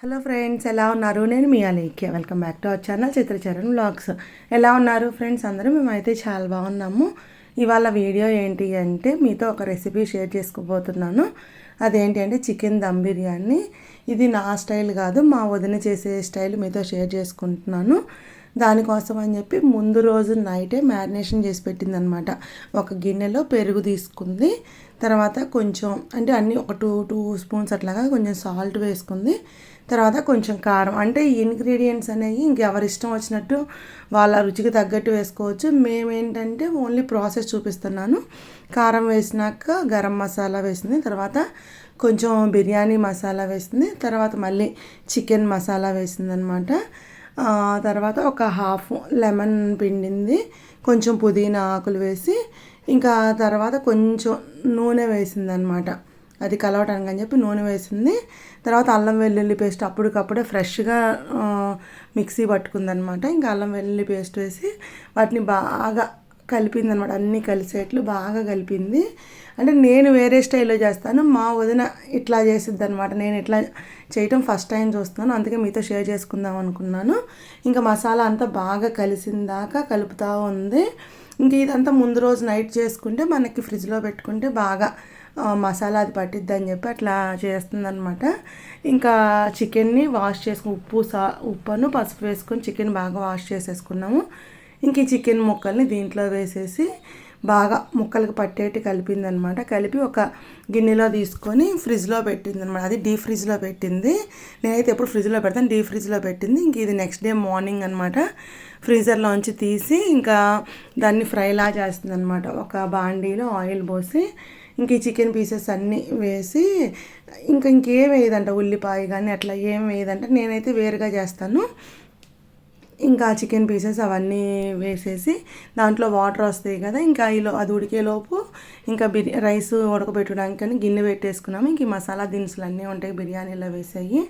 Hello friends ఎలా ఉన్నారు? నేను మీ Alekhya. Welcome back to our channel Chitracharan blogs ఎలా ఉన్నారు ఫ్రెండ్స్ అందరూ మేమైతే చాలా బాగున్నాము. ఇవాళ వీడియో ఏంటి అంటే మీతో ఒక రెసిపీ షేర్ చేసుకోబోతున్నాను. అదేంటి అంటే చికెన్ దమ్ బిర్యానీ. ఇది నా స్టైల్ కాదు మా వదిన చేసే స్టైల్ మీతో షేర్ చేసుకుంటున్నాను. దానికోసం అని చెప్పి ముందు రోజు నైటే మ్యారినేషన్ చేసి పెట్టిందనమాట. ఒక గిన్నెలో పెరుగు తీసుకుంది. తర్వాత కొంచెం అంటే అన్నీ ఒక టూ టూ స్పూన్స్ అట్లాగా కొంచెం సాల్ట్ వేసుకుంది. తర్వాత కొంచెం కారం. అంటే ఈ ఇంగ్రీడియంట్స్ అనేవి ఇంకెవరి ఇష్టం వచ్చినట్టు వాళ్ళ రుచికి తగ్గట్టు వేసుకోవచ్చు. మేమేంటంటే ఓన్లీ ప్రాసెస్ చూపిస్తున్నాను. కారం వేసినాక గరం మసాలా వేసింది. తర్వాత కొంచెం బిర్యానీ మసాలా వేసింది. తర్వాత మళ్ళీ చికెన్ మసాలా వేసింది అనమాట తర్వాత ఒక హాఫ్ లెమన్ పిండింది. కొంచెం పుదీనా ఆకులు వేసి ఇంకా తర్వాత కొంచెం నూనె వేసింది అనమాట అది కలవటానికి అని చెప్పి నూనె వేసింది. తర్వాత అల్లం వెల్లుల్లి పేస్ట్ అప్పటికప్పుడే ఫ్రెష్గా మిక్సీ పట్టుకుందనమాట. ఇంకా అల్లం వెల్లుల్లి పేస్ట్ వేసి వాటిని బాగా కలిపింది అనమాట అన్నీ కలిసేట్లు బాగా కలిపింది. అంటే నేను వేరే స్టైల్లో చేస్తాను. మా వదిన ఇట్లా చేసిద్ది అనమాట నేను ఇట్లా చేయటం ఫస్ట్ టైం చూస్తున్నాను. అందుకే మీతో షేర్ చేసుకుందాం అనుకున్నాను. ఇంకా మసాలా అంతా బాగా కలిసిన దాకా కలుపుతూ ఉంది. ఇంక ఇదంతా ముందు రోజు నైట్ చేసుకుంటే మనకి ఫ్రిడ్జ్లో పెట్టుకుంటే బాగా మసాలా అది పట్టిద్ది అని చెప్పి అట్లా చేస్తుందనమాట ఇంకా చికెన్ని వాష్ చేసుకుని ఉప్పు సా ఉప్పును పసుపు వేసుకొని చికెన్ బాగా వాష్ చేసేసుకున్నాము. ఇంక ఈ చికెన్ ముక్కల్ని దీంట్లో వేసేసి బాగా ముక్కలకు పట్టేటి కలిపిందనమాట. కలిపి ఒక గిన్నెలో తీసుకొని ఫ్రిడ్జ్లో పెట్టింది అనమాట అది డీ ఫ్రిడ్జ్లో పెట్టింది. నేనైతే ఎప్పుడు ఫ్రిడ్జ్లో పెడతాను డీ ఫ్రిడ్జ్లో పెట్టింది. ఇంక ఇది నెక్స్ట్ డే మార్నింగ్ అనమాట. ఫ్రీజర్లోంచి తీసి ఇంకా దాన్ని ఫ్రైలా చేస్తుంది అనమాట ఒక బాండీలో ఆయిల్ పోసి ఇంక ఈ చికెన్ పీసెస్ అన్నీ వేసి ఇంకా ఇంకేం వేయదంట ఉల్లిపాయ కానీ అట్లా ఏం వేయదంట. నేనైతే వేరుగా చేస్తాను. ఇంకా చికెన్ పీసెస్ అవన్నీ వేసేసి దాంట్లో వాటర్ వస్తాయి కదా ఇంకా ఈలో అది ఉడికేలోపు ఇంకా బిర్యా రైస్ ఉడకబెట్టడానికి అని గిన్నె పెట్టేసుకున్నాము ఇంక మసాలా దినుసులు అన్నీ ఉంటాయి బిర్యానీలో వేసాయి.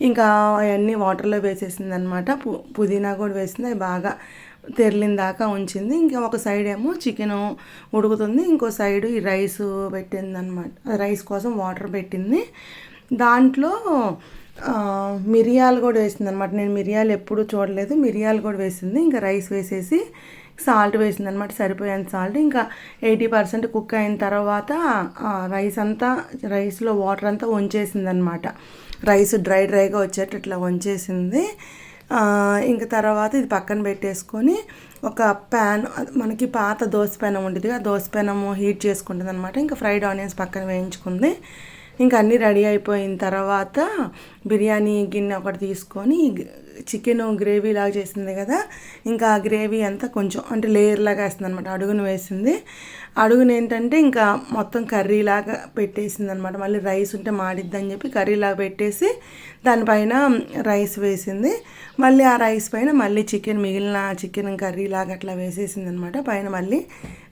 ఇంకా అవన్నీ వాటర్లో వేసేసింది అనమాట పు పుదీనా కూడా వేసింది అది బాగా తెరలిన దాకా ఉంచింది. ఇంకా ఒక సైడ్ ఏమో చికెన్ ఉడుకుతుంది ఇంకో సైడ్ ఈ రైస్ పెట్టింది అనమాట రైస్ కోసం వాటర్ పెట్టింది. దాంట్లో మిరియాలు కూడా వేసింది అనమాట నేను మిరియాలు ఎప్పుడు చూడలేదు. మిరియాలు కూడా వేసింది. ఇంకా రైస్ వేసేసి సాల్ట్ వేసింది అనమాట సరిపోయేంత సాల్ట్. ఇంకా ఎయిటీ పర్సెంట్ కుక్ అయిన తర్వాత రైస్ అంతా రైస్లో వాటర్ అంతా వంచేసింది అనమాట రైస్ డ్రై డ్రైగా వచ్చేటట్టు ఇట్లా వంచేసింది. ఇంకా తర్వాత ఇది పక్కన పెట్టేసుకొని ఒక ప్యాన్ మనకి పాత దోశ పెనం ఉండేది ఆ దోశ పెనము హీట్ చేసుకుంటుంది అనమాట ఇంకా ఫ్రైడ్ ఆనియన్స్ పక్కన వేయించుకుంది. ఇంకా అన్నీ రెడీ అయిపోయిన తర్వాత బిర్యానీ గిన్నె ఒకటి తీసుకొని చికెన్ గ్రేవీ లాగా చేసింది కదా ఇంకా ఆ గ్రేవీ అంతా కొంచెం అంటే లేయర్ లాగా వేస్తుంది అనమాట అడుగును వేసింది. అడుగును ఏంటంటే ఇంకా మొత్తం కర్రీలాగా పెట్టేసింది అనమాట మళ్ళీ రైస్ ఉంటే మాడిద్దని చెప్పి కర్రీలాగా పెట్టేసి దానిపైన రైస్ వేసింది. మళ్ళీ ఆ రైస్ పైన మళ్ళీ చికెన్ మిగిలిన చికెన్ కర్రీలాగా అట్లా వేసేసింది అనమాట పైన మళ్ళీ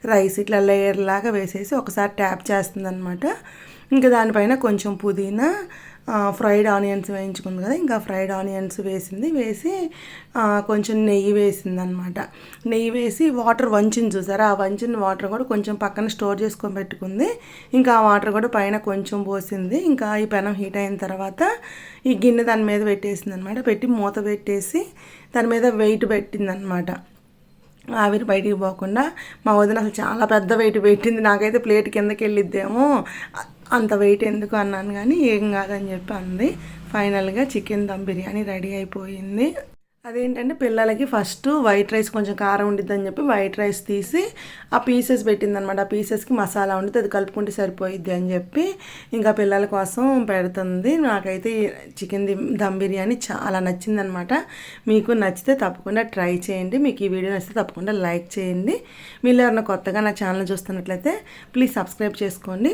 రైస్ ఇట్లా లేయర్ లాగా వేసేసి ఒకసారి ట్యాప్ చేస్తుంది అనమాట ఇంకా దానిపైన కొంచెం పుదీనా ఫ్రైడ్ ఆనియన్స్ వేయించుకుంది కదా ఇంకా ఫ్రైడ్ ఆనియన్స్ వేసింది. వేసి కొంచెం నెయ్యి వేసింది అనమాట నెయ్యి వేసి వాటర్ వంచింది చూసారా? ఆ వంచిన వాటర్ కూడా కొంచెం పక్కన స్టోర్ చేసుకొని పెట్టుకుంది. ఇంకా ఆ వాటర్ కూడా పైన కొంచెం పోసింది. ఇంకా ఈ పెనం హీట్ అయిన తర్వాత ఈ గిన్నె దాని మీద పెట్టేసింది అనమాట పెట్టి మూత పెట్టేసి దాని మీద వెయిట్ పెట్టింది అనమాట ఆవిరి బయటికి పోకుండా మా వదిన అసలు చాలా పెద్ద వెయిట్ పెట్టింది. నాకైతే ప్లేట్ కిందకి వెళ్ళిద్దేమో. అంత వెయిట్ ఎందుకు అన్నాను కానీ ఏం కాదని చెప్పి అంది. ఫైనల్గా చికెన్ దమ్ బిర్యానీ రెడీ అయిపోయింది. అదేంటంటే పిల్లలకి ఫస్ట్ వైట్ రైస్ కొంచెం కారం ఉండిద్దని చెప్పి వైట్ రైస్ తీసి ఆ పీసెస్ పెట్టింది అనమాట ఆ పీసెస్కి మసాలా ఉండితే అది కలుపుకుంటే సరిపోయిద్ది అని చెప్పి ఇంకా పిల్లల కోసం పెడుతుంది. నాకైతే చికెన్ దమ్ బిర్యానీ చాలా నచ్చిందనమాట. మీకు నచ్చితే తప్పకుండా ట్రై చేయండి. మీకు ఈ వీడియో నచ్చితే తప్పకుండా లైక్ చేయండి. మీరు ఎవరైనా కొత్తగా నా ఛానల్ చూస్తున్నట్లయితే ప్లీజ్ సబ్స్క్రైబ్ చేసుకోండి.